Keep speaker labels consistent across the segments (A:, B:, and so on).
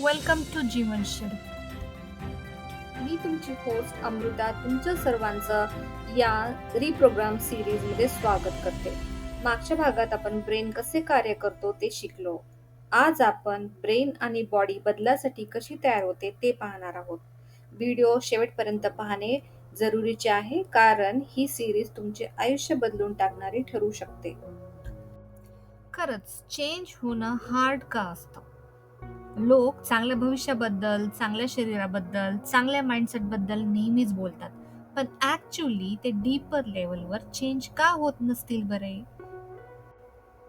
A: Welcome to जीवनशैली
B: मी तुमची host Amruta तुमचं सर्वांचं या रिप्रोग्राम सिरीजमध्ये स्वागत करते. मागच्या भागात आपण ब्रेन कसे कार्य करतो ते शिकलो. आज आपण ब्रेन आणि बॉडी बदलासाठी कशी तयार होते ते पाहणार आहोत. व्हिडिओ शेवटपर्यंत पाहणे जरुरीचे आहे कारण ही सिरीज तुमचे आयुष्य बदलून टाकणारी ठरू शकते.
A: खरंच चेंज होणं हार्ड का असतं? लोक चांगल्या भविष्याबद्दल चांगल्या शरीराबद्दल चांगल्या माइंडसेटबद्दल नेहमीच बोलतात. पण ॲक्च्युली ते डीपर लेवलवर चेंज का होत नसतील बरे?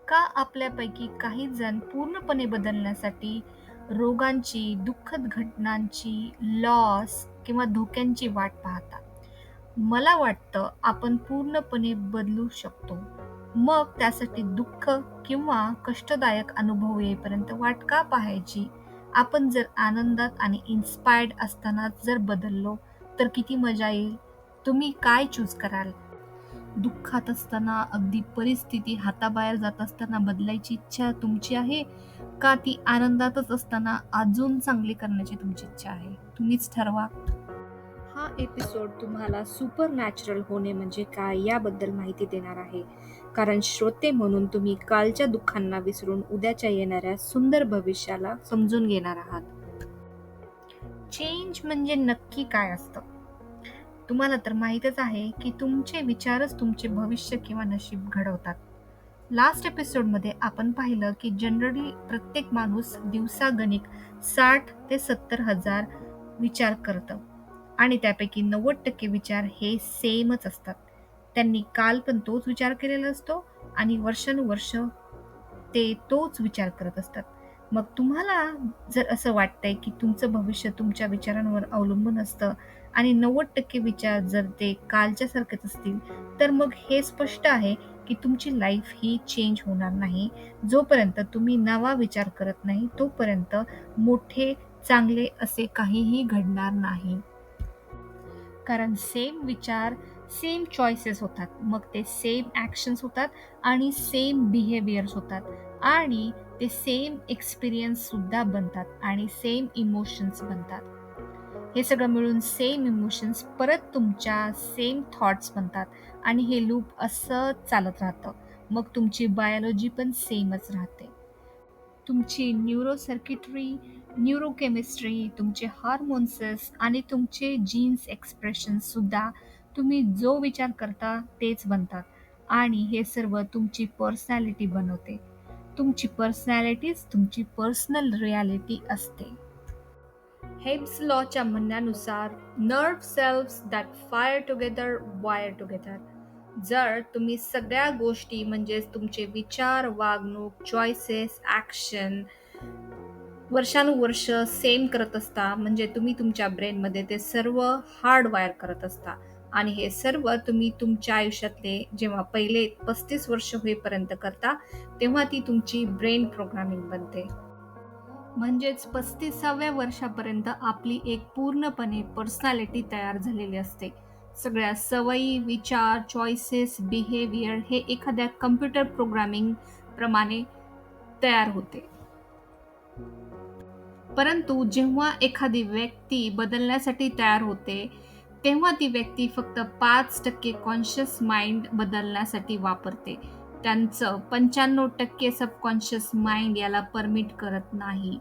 A: का आपल्यापैकी काही जण पूर्णपणे बदलण्यासाठी रोगांची दुःखद घटनांची लॉस किंवा धोक्यांची वाट पाहतात? मला वाटतं आपण पूर्णपणे बदलू शकतो. मग त्यासाठी दुःख किंवा कष्टदायक अनुभव येईपर्यंत वाट का पाहायची? आपण जर आनंदात आणि इन्स्पायर्ड असताना जर बदललो तर किती मजा येईल? तुम्ही काय चूज कराल? दुःखात असताना अगदी परिस्थिती हाताबाहेर जात असताना बदलायची इच्छा तुमची आहे? का ती आनंदातच असताना अजून चांगली करण्याची तुमची इच्छा आहे? तुम्हीच ठरवा.
B: हा एपिसोड तुम्हाला सुपर नॅचरल होणे म्हणजे काय याबद्दल माहिती देणार आहे. कारण श्रोते म्हणून तुम्ही कालच्या दुःखांना विसरून उद्याच्या येणाऱ्या सुंदर भविष्याला समजून घेणार आहात.
A: चेंज म्हणजे नक्की काय असतं? तुम्हाला तर माहीतच आहे की तुमचे विचारच तुमचे भविष्य किंवा नशीब घडवतात. लास्ट एपिसोडमध्ये आपण पाहिलं की जनरली प्रत्येक माणूस दिवसागणिक साठ ते सत्तर हजार विचार करतं. आणि त्यापैकी नव्वद टक्के विचार हे सेमच असतात. त्यांनी काल पण तोच विचार केलेला असतो आणि वर्षानुवर्ष ते तोच विचार करत असतात. मग तुम्हाला जर असं वाटतंय की तुमचं भविष्य तुमच्या विचारांवर अवलंबून असतं आणि नव्वद टक्के विचार जर ते कालच्यासारखेच असतील तर मग हे स्पष्ट आहे की तुमची लाईफ ही चेंज होणार नाही. जोपर्यंत तुम्ही नवा विचार करत नाही तोपर्यंत मोठे चांगले असे काहीही घडणार नाही. कारण सेम विचार सेम चॉईसेस होतात. मग ते सेम ॲक्शन्स होतात आणि सेम बिहेवियर्स होतात. आणि ते सेम एक्सपिरियन्ससुद्धा बनतात आणि सेम इमोशन्स बनतात. हे सगळं मिळून सेम इमोशन्स परत तुमच्या सेम थॉट्स बनतात आणि हे लूप असं चालत राहतं. मग तुमची बायोलॉजी पण सेमच राहते. तुमची न्यूरो सर्किटरी न्यूरोकेमिस्ट्री तुमचे हार्मोन्सेस आणि तुमचे जीन्स एक्सप्रेशन्ससुद्धा सुद्धा तुम्ही जो विचार करता तेच बनतात. आणि हे सर्व तुमची पर्सनॅलिटी बनवते. तुमची पर्सनॅलिटीच तुमची पर्सनल रियालिटी असते. हेब्स लॉच्या म्हणण्यानुसार nerve cells that fire together wire together जर तुम्ही सगळ्या गोष्टी म्हणजेच तुमचे विचार वागणूक चॉईसेस ॲक्शन वर्षानुवर्ष सेम करत असता म्हणजे तुम्ही तुमच्या ब्रेनमध्ये ते सर्व हार्ड वायर करत असता. आणि हे सर्व तुम्ही तुमच्या आयुष्यातले जेव्हा पहिले पस्तीस वर्ष होईपर्यंत करता तेव्हा ती तुमची ब्रेन प्रोग्रामिंग बनते. म्हणजेच पस्तीसाव्या वर्षापर्यंत आपली एक पूर्णपणे पर्सनॅलिटी तयार झालेली असते. सगळ्या सवयी विचार चॉईसेस बिहेवियर हे एखाद्या कम्प्युटर प्रोग्रामिंग प्रमाणे तयार होते. परंतु जेव्हा एखादी व्यक्ती बदलण्यासाठी तयार होते तेव्हा ती व्यक्ती फक्त पाच टक्के कॉन्शियस माइंड बदलण्यासाठी वापरते. त्यांचं पंच्याण्णव टक्के सबकॉन्शियस माइंड याला परमिट करत नाही.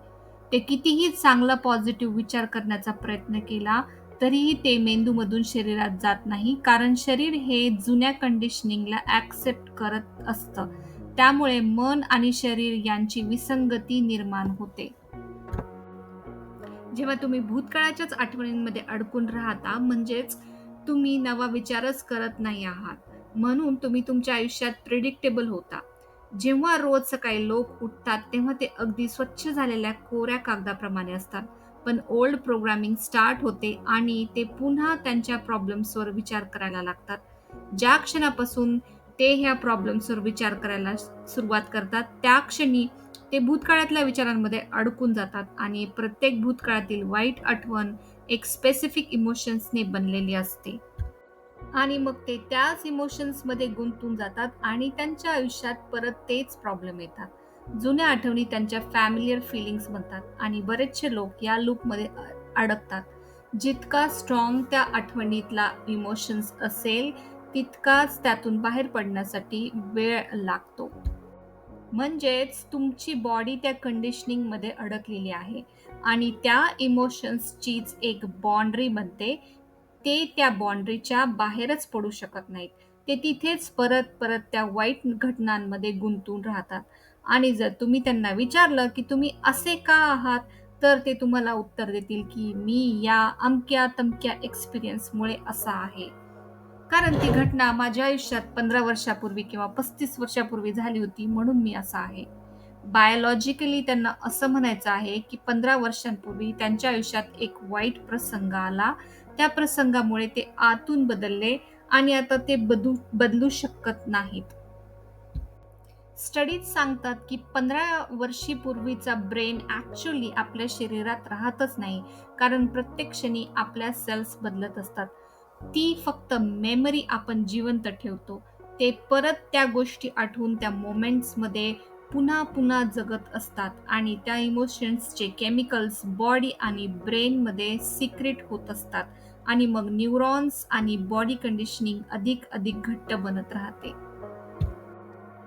A: ते कितीही चांगला पॉझिटिव्ह विचार करण्याचा प्रयत्न केला तरीही ते मेंदूमधून शरीरात जात नाही. कारण शरीर हे जुन्या कंडिशनिंगला ॲक्सेप्ट करत असतं. त्यामुळे मन आणि शरीर यांची विसंगती निर्माण होते. जेव्हा तुम्ही भूतकाळाच्याच आठवणींमध्ये अडकून राहता म्हणजेच तुम्ही नवा विचारच करत नाही आहात. म्हणून तुम्ही तुमच्या आयुष्यात प्रिडिक्टेबल होता. जेव्हा रोज सकाळी लोक उठतात तेव्हा ते अगदी स्वच्छ झालेल्या कोऱ्या कागदाप्रमाणे असतात. पण ओल्ड प्रोग्रामिंग स्टार्ट होते आणि ते पुन्हा त्यांच्या प्रॉब्लेम्सवर विचार करायला लागतात. ज्या क्षणापासून ते ह्या प्रॉब्लेम्सवर विचार करायला सुरुवात करतात त्या क्षणी ते भूतकाळातल्या विचारांमध्ये अडकून जातात आणि प्रत्येक भूतकाळातील वाईट आठवण एक स्पेसिफिक इमोशन्सने बनलेली असते. आणि मग ते त्याच इमोशन्समध्ये गुंतून जातात आणि त्यांच्या आयुष्यात परत तेच प्रॉब्लेम येतात. जुन्या आठवणी त्यांच्या फॅमिलियर फिलिंग्स बनतात आणि बरेचसे लोक या लूपमध्ये अडकतात. जितका स्ट्रॉंग त्या आठवणीतला इमोशन्स असेल तितकाच त्यातून बाहेर पडण्यासाठी वेळ लागतो. म्हणजेच तुमची बॉडी त्या कंडिशनिंगमध्ये अडकलेली आहे. आणि त्या इमोशन्सचीच एक बाउंड्री बनते. ते त्या बाउंड्रीच्या बाहेरच पडू शकत नाहीत. ते तिथेच परत परत त्या वाईट घटनांमध्ये गुंतून राहतात. आणि जर तुम्ही त्यांना विचारलं की तुम्ही असे का आहात? तर ते तुम्हाला उत्तर देतील की मी या अमक्या तमक्या एक्सपिरियन्समुळे असा आहे. कारण ती घटना माझ्या आयुष्यात पंधरा वर्षापूर्वी किंवा पस्तीस वर्षापूर्वी झाली होती म्हणून मी असा आहे. बायोलॉजिकली त्यांना असं म्हणायचं आहे की पंधरा वर्षांपूर्वी त्यांच्या आयुष्यात एक वाईट प्रसंग आला. त्या प्रसंगामुळे ते आतून बदलले आणि आता ते बदलू बदलू शकत नाहीत. स्टडीज सांगतात की पंधरा वर्षीपूर्वीचा ब्रेन ॲक्च्युली आपल्या शरीरात राहतच नाही. कारण प्रत्येक क्षणी आपल्या सेल्स बदलत असतात. ती फक्त मेमरी आपण जिवंत ठेवतो. ते परत त्या गोष्टी आठवून त्या मोमेंट्समध्ये पुन्हा पुन्हा जगत असतात आणि त्या इमोशन्सचे केमिकल्स बॉडी आणि ब्रेनमध्ये सिक्रेट होत असतात आणि मग न्यूरॉन्स आणि बॉडी कंडिशनिंग अधिक अधिक घट्ट बनत राहते.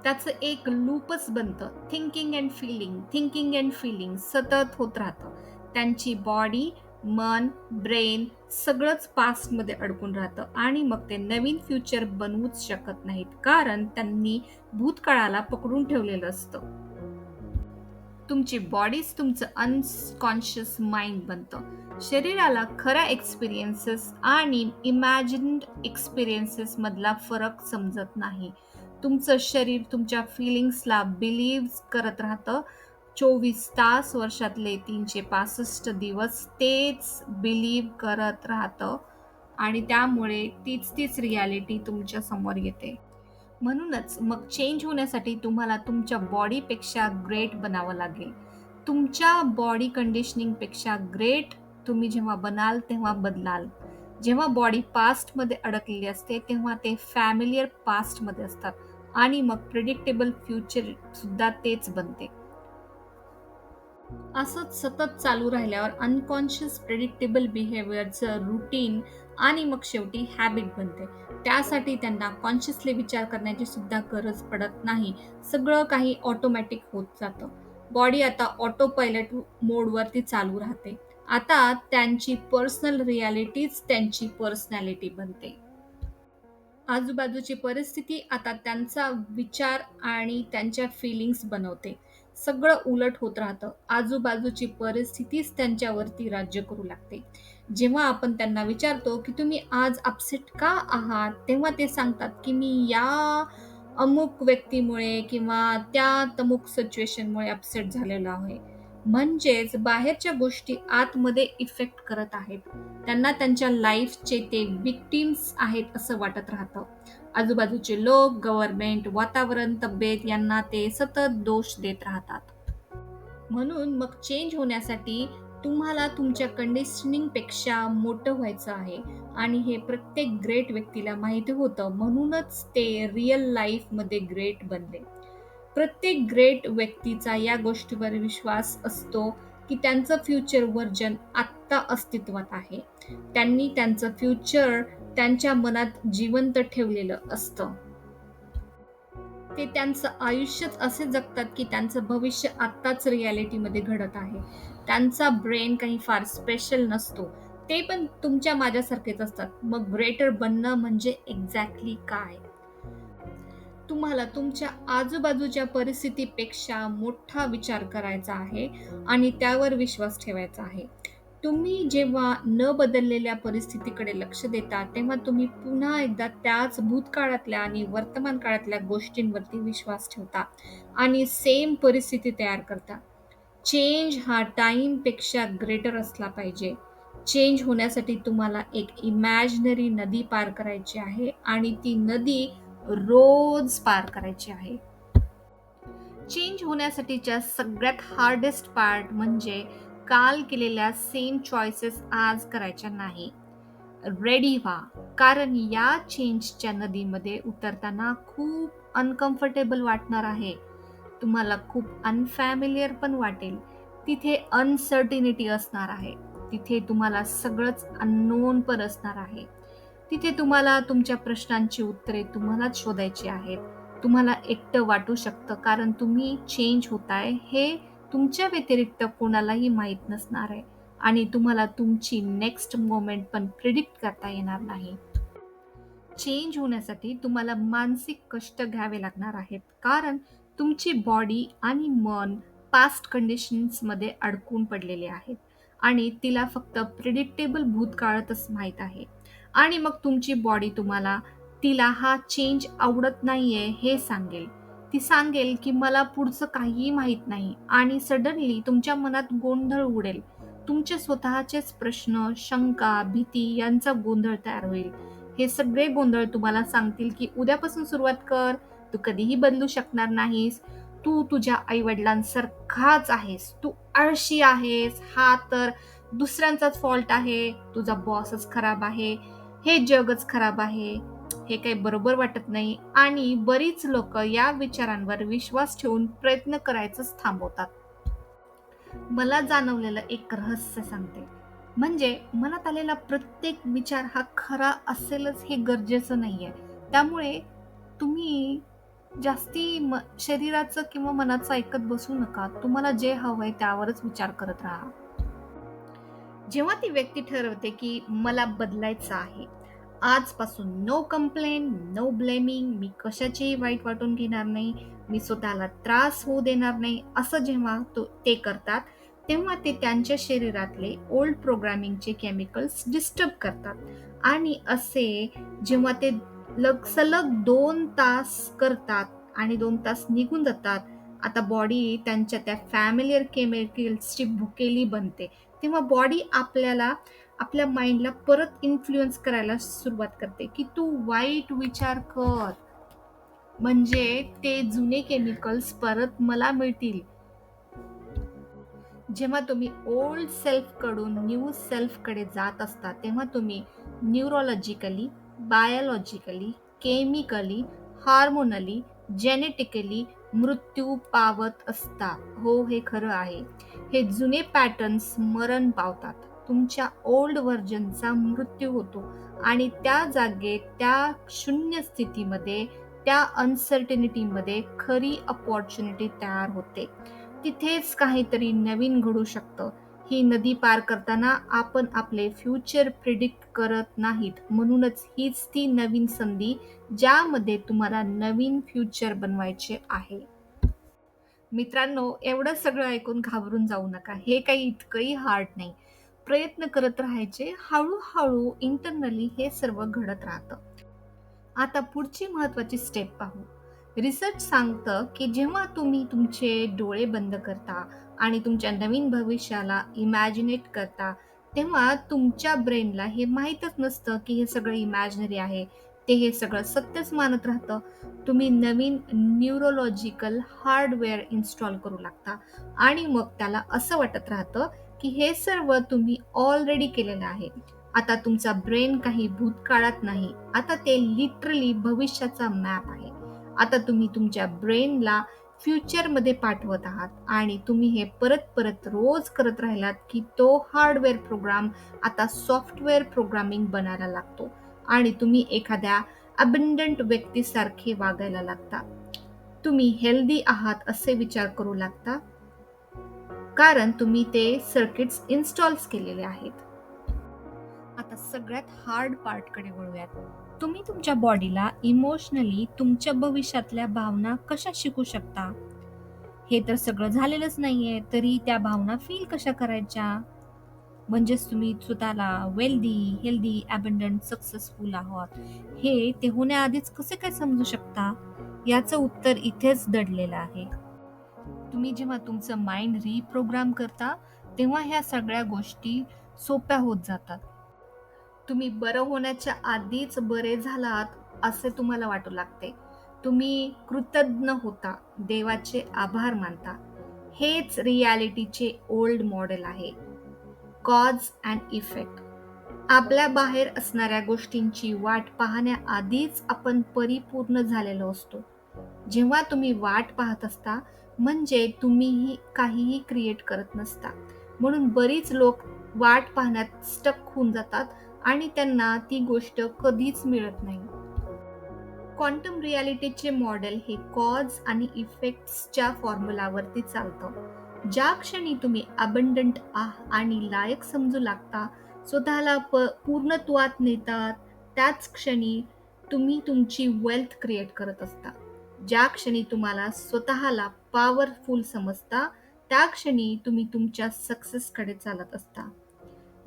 A: त्याचं एक लूपच बनतं. Thinking and feeling thinking and feeling सतत होत राहतं. त्यांची बॉडी मन ब्रेन सगळंच पास्टमध्ये अडकून राहतं आणि मग ते नवीन फ्युचर बनवूच शकत नाहीत. कारण त्यांनी भूतकाळाला पकडून ठेवलेलं असतं. तुमची बॉडीज तुमचं अनकॉन्शियस माइंड बनतं. शरीराला खऱ्या एक्सपिरियन्सेस आणि इमॅजिन्ड एक्सपिरियन्सेस मधला फरक समजत नाही. तुमचं शरीर तुमच्या फिलिंग्सला बिलीव्ह करत राहतं. चोवीस तास वर्षातले तीनशे पासष्ट दिवस तेच बिलीव करत राहतं आणि त्यामुळे तीच तीच रियालिटी तुमच्यासमोर येते. म्हणूनच मग चेंज होण्यासाठी तुम्हाला तुमच्या बॉडीपेक्षा ग्रेट बनावं लागेल. तुमच्या बॉडी कंडिशनिंगपेक्षा ग्रेट तुम्ही जेव्हा बनाल तेव्हा बदलाल. जेव्हा बॉडी पास्टमध्ये अडकलेली असते तेव्हा ते फॅमिलियर पास्टमध्ये असतात. आणि मग प्रिडिक्टेबल फ्युचर सुद्धा तेच बनते. असंच सतत चालू राहिल्यावर अनकॉन्शियस प्रेडिक्टेबल बिहेवियरचं रुटीन आणि मग शेवटी हॅबिट बनते. त्यासाठी त्यांना कॉन्शियसली विचार करण्याची सुद्धा गरज पडत नाही. सगळं काही ऑटोमॅटिक होत जातं. बॉडी आता ऑटो पायलट मोडवरती चालू राहते. आता त्यांची पर्सनल रियालिटीच त्यांची पर्सनॅलिटी बनते. आजूबाजूची परिस्थिती आता त्यांचा विचार आणि त्यांच्या फिलिंग्स बनवते. सगळं उलट होत राहतं. आजूबाजूची परिस्थितीच त्यांच्यावरती राज्य करू लागते. जेव्हा आपण त्यांना विचारतो की तुम्ही आज अपसेट का आहात? तेव्हा ते सांगतात की मी या अमुक व्यक्तीमुळे किंवा त्या तमुक सिच्युएशनमुळे अपसेट झालेलो आहे. म्हणजेच बाहेरच्या गोष्टी आतमध्ये इफेक्ट करत आहेत. त्यांना त्यांच्या लाईफचे ते विक्टिम्स आहेत असं वाटत राहतं. आजूबाजूचे लोक गव्हर्नमेंट वातावरण तब्येत यांना ते सतत दोष देत राहतात. म्हणून मग चेंज होण्यासाठी तुम्हाला तुमच्या कंडिशनिंगपेक्षा मोठं व्हायचं आहे आणि हे प्रत्येक ग्रेट व्यक्तीला माहिती होतं. म्हणूनच ते रिअल लाईफमध्ये ग्रेट बनले. प्रत्येक ग्रेट व्यक्तीचा या गोष्टीवर विश्वास असतो की त्यांचं फ्युचर वर्जन आत्ता अस्तित्वात आहे. त्यांनी त्यांचं फ्युचर त्यांच्या मनात जिवंत ठेवलेलं असतं. ते त्यांचं आयुष्यच असे जगतात की त्यांचं भविष्य आत्ताच रियालिटीमध्ये घडत आहे. त्यांचा ब्रेन काही फार स्पेशल नसतो. ते पण तुमच्या माझ्यासारखेच असतात. मग ग्रेटर बनणं म्हणजे एक्झॅक्टली काय? तुम्हाला तुमच्या आजूबाजूच्या परिस्थितीपेक्षा मोठा विचार करायचा आहे आणि त्यावर विश्वास ठेवायचा आहे. तुम्ही जेव्हा न बदललेल्या परिस्थितीकडे लक्ष देता तेव्हा तुम्ही पुन्हा एकदा त्याच भूतकाळातल्या आणि वर्तमान काळातल्या गोष्टींवरती विश्वास ठेवता आणि सेम परिस्थिती तयार करता. चेंज हा टाईमपेक्षा ग्रेटर असला पाहिजे. चेंज होण्यासाठी तुम्हाला एक इमॅजिनरी नदी पार करायची आहे आणि ती नदी रोज पार करायची आहे. चेंज होण्यासाठीच्या सगळ्यात हार्डेस्ट पार्ट म्हणजे काल केलेल्या सेम चॉईसेस आज करायच्या नाही. रेडी व्हा. कारण या चेंजच्या नदीमध्ये उतरताना खूप अनकम्फर्टेबल वाटणार आहे. तुम्हाला खूप अनफॅमिलियर पण वाटेल. तिथे अनसर्टिनिटी असणार आहे. तिथे तुम्हाला सगळंच अननोन पण असणार आहे. तिथे तुम्हाला तुमच्या प्रश्नांची उत्तरे तुम्हालाच शोधायची आहेत. तुम्हाला एकटं वाटू शकतं. कारण तुम्ही चेंज होताय हे तुमच्या व्यतिरिक्त कोणालाही माहीत नसणार आहे आणि तुम्हाला तुमची नेक्स्ट मोमेंट पण प्रिडिक्ट करता येणार नाही. चेंज होण्यासाठी तुम्हाला मानसिक कष्ट घ्यावे लागणार आहेत. कारण तुमची बॉडी आणि मन पास्ट कंडिशन्समध्ये अडकून पडलेले आहेत. आणि तिला फक्त प्रिडिक्टेबल भूतकाळातच माहीत आहे. आणि मग तुमची बॉडी तुम्हाला तिला हा चेंज आवडत नाही आहे हे सांगेल. ती सांगेल की मला पुढचं काहीही माहीत नाही. आणि सडनली तुमच्या मनात गोंधळ उडेल. तुमचे स्वतःचेच प्रश्न शंका भीती यांचा गोंधळ तयार होईल. हे सगळे गोंधळ तुम्हाला सांगतील की उद्यापासून सुरुवात कर. तू कधीही बदलू शकणार नाहीस. तू तुझ्या आईवडिलांसारखाच आहेस. तू आळशी आहेस. हा तर दुसऱ्यांचाच फॉल्ट आहे. तुझा बॉसच खराब आहे. हे जगच खराब आहे. हे काही बरोबर वाटत नाही आणि बरीच लोक या विचारांवर विश्वास ठेवून प्रयत्न करायचंच थांबवतात. मला जाणवलेलं एक रहस्य सांगते. म्हणजे मनात आलेला प्रत्येक विचार हा खरा असेलच हे गरजेचं नाही आहे त्यामुळे तुम्ही जास्ती म शरीराचं किंवा मनाचं ऐकत बसू नका. तुम्हाला जे हवंय त्यावरच विचार करत राहा. जेव्हा ती व्यक्ती ठरवते की मला बदलायचं आहे आजपासून नो कंप्लेन नो ब्लेमिंग मी कशाचेही वाईट वाटून घेणार नाही. मी स्वतःला त्रास होऊ देणार नाही. असं जेव्हा तो ते करतात तेव्हा ते त्यांच्या शरीरातले ओल्ड प्रोग्रामिंगचे केमिकल्स डिस्टर्ब करतात. आणि असे जेव्हा ते लग सलग दोन तास करतात आणि दोन तास निघून जातात आता बॉडी त्यांच्या त्या फॅमिलियर केमिकल्सची भुकेली बनते. तेव्हा बॉडी आपल्याला आपल्या माइंडला परत इन्फ्लुएन्स करायला सुरुवात करते. की तू वाईट विचार कर. म्हणजे ते जुने केमिकल्स परत मला मिळतील. जेव्हा तुम्ही ओल्ड सेल्फकडून न्यू सेल्फकडे जात असता तेव्हा तुम्ही neurologically biologically chemically hormonally genetically मृत्यू पावत असता. हो हे खरं आहे. हे जुने पॅटर्न्स मरण पावतात. तुमच्या ओल्ड व्हर्जनचा मृत्यू होतो. आणि त्या जागेत त्या शून्य स्थितीमध्ये त्या अनसर्टिनिटीमध्ये खरी अपॉर्च्युनिटी तयार होते. तिथेच काहीतरी नवीन घडू शकतं. ही नदी पार करताना आपण आपले फ्युचर प्रिडिक्ट करत नाहीत. म्हणूनच हीच ती नवीन संधी ज्यामध्ये तुम्हाला नवीन फ्युचर बनवायचे आहे. मित्रांनो एवढं सगळं ऐकून घाबरून जाऊ नका. हे काही इतकंही हार्ड नाही. प्रयत्न करत राहायचे हळूहळू इंटरनली हे सर्व घडत राहतं. आता पुढची महत्वाची स्टेप पाहू. रिसर्च सांगतं की जेव्हा तुम्ही तुमचे डोळे बंद करता आणि तुमच्या नवीन भविष्याला इमॅजिनेट करता तेव्हा तुमच्या ब्रेनला हे माहीतच नसतं की हे सगळं इमॅजिनरी आहे ते हे सगळं सत्यच मानत राहतं. तुम्ही नवीन न्यूरोलॉजिकल हार्डवेअर इन्स्टॉल करू लागता आणि मग त्याला असं वाटत राहतं की हे सर्व तुम्ही ऑलरेडी केलेलं आहे. आता तुमचा ब्रेन काही भूतकाळात नाही. आता ते लिटरली भविष्याचा मॅप आहे. आता तुम्ही तुमच्या ब्रेनला फ्युचरमध्ये पाठवत आहात आणि तुम्ही हे परत परत रोज करत राहिलात की तो हार्डवेअर प्रोग्राम आता सॉफ्टवेअर प्रोग्रामिंग बनायला लागतो. आणि तुम्ही एखाद्या अबंडंट व्यक्तीसारखे वागायला लागता. तुम्ही हेल्दी आहात असे विचार करू लागता. कारण तुम्ही ते सर्किट्स इन्स्टॉल्स केलेले आहेत. आता सगळ्यात हार्ड पार्टकडे वळूयात. तुम्ही तुमच्या बॉडीला इमोशनली तुमच्या भविष्यातल्या भावना कशा शिकू शकता? हे तर सगळं झालेलंच नाहीये तरी त्या भावना फील कशा करायच्या? म्हणजेच तुम्ही स्वतःला वेल्दी हेल्दी अबंडंट सक्सेसफुल आहात. हे ते होण्याआधीच कसे काय समजू शकता? याचं उत्तर इथेच दडलेलं आहे. तुम्ही जेव्हा तुमचं माइंड रिप्रोग्राम करता तेव्हा ह्या सगळ्या गोष्टी सोप्या होत जातात. तुम्ही बरं होण्याच्या आधीच बरे झालात असे तुम्हाला वाटू लागते. तुम्ही कृतज्ञ होता देवाचे आभार मानता. हेच रियालिटीचे ओल्ड मॉडेल आहे. कॉज अँड इफेक्ट आपल्या बाहेर असणाऱ्या गोष्टींची वाट पाहण्याआधीच आपण परिपूर्ण झालेलो असतो. जेव्हा तुम्ही वाट पाहत असता म्हणजे तुम्हीही काहीही क्रिएट करत नसता. म्हणून बरीच लोक वाट पाहण्यात स्टक होऊन जातात आणि त्यांना ती गोष्ट कधीच मिळत नाही. क्वांटम रियालिटीचे मॉडेल हे कॉज आणि इफेक्ट्सच्या फॉर्म्युलावरती चालतं. ज्या क्षणी तुम्ही अबंडंट आह आणि लायक समजू लागता स्वतःला प पूर्णत्वात नेतात त्याच क्षणी तुम्ही तुमची वेल्थ क्रिएट करत असता. ज्या क्षणी तुम्हाला स्वतःला पॉवरफुल समजता त्या क्षणी तुम्ही तुमच्या सक्सेसकडे चालत असता.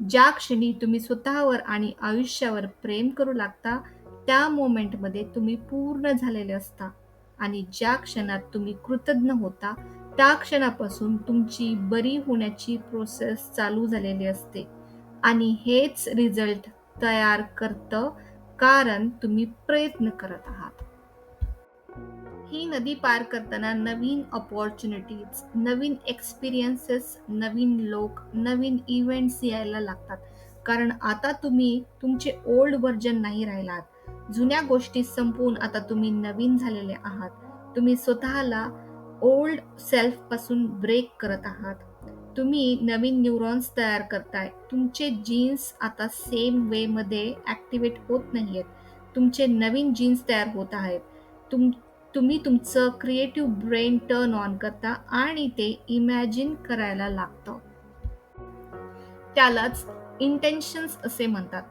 A: ज्या क्षणी तुम्ही स्वतःवर आणि आयुष्यावर प्रेम करू लागता त्या मोमेंटमध्ये तुम्ही पूर्ण झालेले असता. आणि ज्या क्षणात तुम्ही कृतज्ञ होता त्या क्षणापासून तुमची बरी होण्याची प्रोसेस चालू झालेली असते. आणि हेच रिझल्ट तयार करतं कारण तुम्ही प्रयत्न करत आहात. ही नदी पार करताना नवीन ऑपॉर्च्युनिटीज नवीन एक्सपिरियन्सेस नवीन लोक नवीन इव्हेंट्स यायला लागतात. कारण आता तुम्ही तुमचे ओल्ड व्हर्जन नाही राहिलात. जुन्या गोष्टी संपवून आता तुम्ही नवीन झालेले आहात. तुम्ही स्वतःला ओल्ड सेल्फपासून ब्रेक करत आहात. तुम्ही नवीन न्यूरॉन्स तयार करताय. तुमचे जीन्स आता सेम वेमध्ये ॲक्टिवेट होत नाही आहेत तुमचे नवीन जीन्स तयार होत आहेत. तुम तुम्ही तुमचं क्रिएटिव्ह ब्रेन टर्न ऑन करता आणि ते इमॅजिन करायला लागतं. त्यालाच इंटेन्शन्स असे म्हणतात.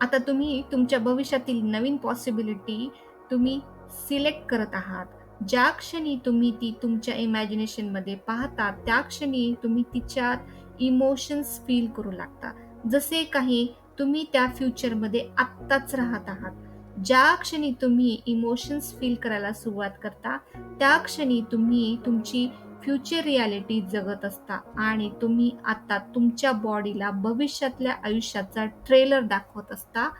A: आता तुम्ही तुमच्या भविष्यातील नवीन पॉसिबिलिटी तुम्ही सिलेक्ट करत आहात. ज्या क्षणी तुम्ही ती तुमच्या इमॅजिनेशनमध्ये पाहता त्या क्षणी तुम्ही तिच्यात इमोशन्स फील करू लागता. जसे काही तुम्ही त्या फ्युचरमध्ये आत्ताच राहत आहात. ज्या क्षणी तुम्ही इमोशन्स फील करायला सुरुवात करता त्या क्षणी तुम्ही तुमची फ्युचर रियालिटी जगत असता आणि तुम्ही आता तुमच्या बॉडीला भविष्यातल्या आयुष्याचा ट्रेलर दाखवत असता.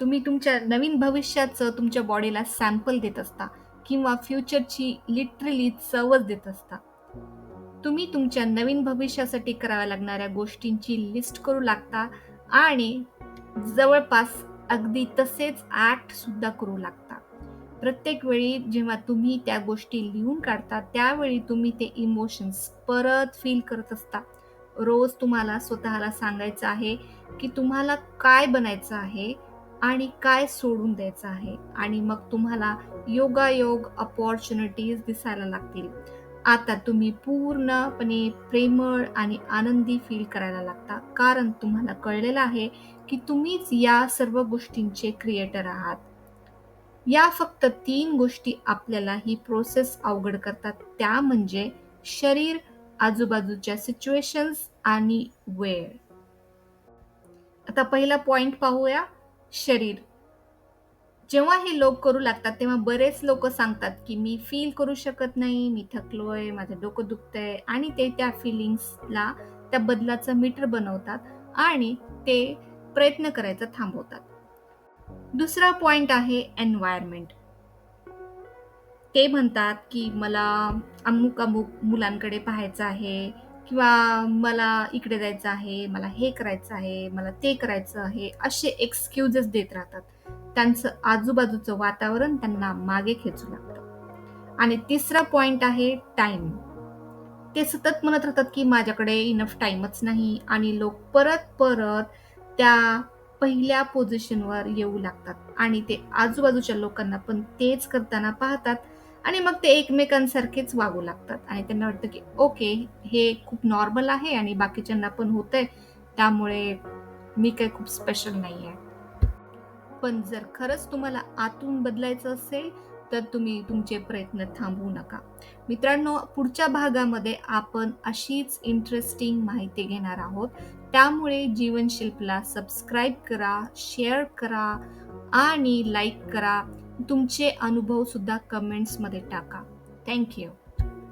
A: तुम्ही तुमच्या नवीन भविष्याचं तुमच्या बॉडीला सॅम्पल देत असता किंवा फ्युचरची लिटरली चवच देत असता. तुम्ही तुमच्या नवीन भविष्यासाठी कराव्या लागणाऱ्या गोष्टींची लिस्ट करू लागता आणि जवळपास अगदी तसेच ऍक्ट सुद्धा करू लागता प्रत्येक वेळी जेव्हा तुम्ही त्या गोष्टी लिहून काढता त्यावेळी तुम्ही ते इमोशन्स परत फील करत असता. रोज तुम्हाला स्वतःला सांगायचं आहे की तुम्हाला काय बनायचं आहे आणि काय सोडून द्यायचं आहे आणि मग तुम्हाला योगायोग अपॉर्च्युनिटीज दिसायला लागतील. आता तुम्ही पूर्णपणे प्रेमळ आणि आनंदी फील करायला लागता. कारण तुम्हाला कळलेलं आहे की तुम्हीच या सर्व गोष्टींचे क्रिएटर आहात. या फक्त तीन गोष्टी आपल्याला ही प्रोसेस अवघड करतात. त्या म्हणजे शरीर आजूबाजूच्या सिच्युएशन्स आणि वेळ. आता पहिला पॉइंट पाहूया. शरीर. जेव्हा हे लोक करू लागतात तेव्हा बरेच लोक सांगतात की मी फील करू शकत नाही मी थकलोय माझं डोकं दुखतंय आणि ते त्या फिलिंग्सला त्या बदलाचं मीटर बनवतात आणि ते प्रयत्न करायचं थांबवतात. दुसरा पॉइंट आहे एन्व्हायरमेंट ते म्हणतात की मला अमुक अमुक मुलांकडे पाहायचं आहे किंवा मला इकडे जायचं आहे मला हे करायचं आहे मला ते करायचं आहे असे एक्सक्युजेस देत राहतात. त्यांचं आजूबाजूचं वातावरण त्यांना मागे खेचू लागतं. आणि तिसरा पॉइंट आहे टाइम ते सतत म्हणत राहतात की माझ्याकडे इनफ टाइमच नाही आणि लोक परत परत त्या पहिल्या पोझिशनवर येऊ लागतात. आणि ते आजूबाजूच्या लोकांना पण तेच करताना पाहतात आणि मग ते एकमेकांसारखेच वागू लागतात. आणि त्यांना वाटतं की ओके हे खूप नॉर्मल आहे आणि बाकीच्यांना पण होतंय. त्यामुळे मी काही खूप स्पेशल नाही आहे पण जर खरंच तुम्हाला आतून बदलायचं असेल तर तुम्ही तुमचे प्रयत्न थांबवू नका. मित्रांनो पुढच्या भागामध्ये आपण अशीच इंटरेस्टिंग माहिती घेणार आहोत. त्यामुळे जीवनशिल्पला सबस्क्राईब करा शेअर करा आणि लाईक करा. तुमचे अनुभवसुद्धा कमेंट्समध्ये टाका. थँक्यू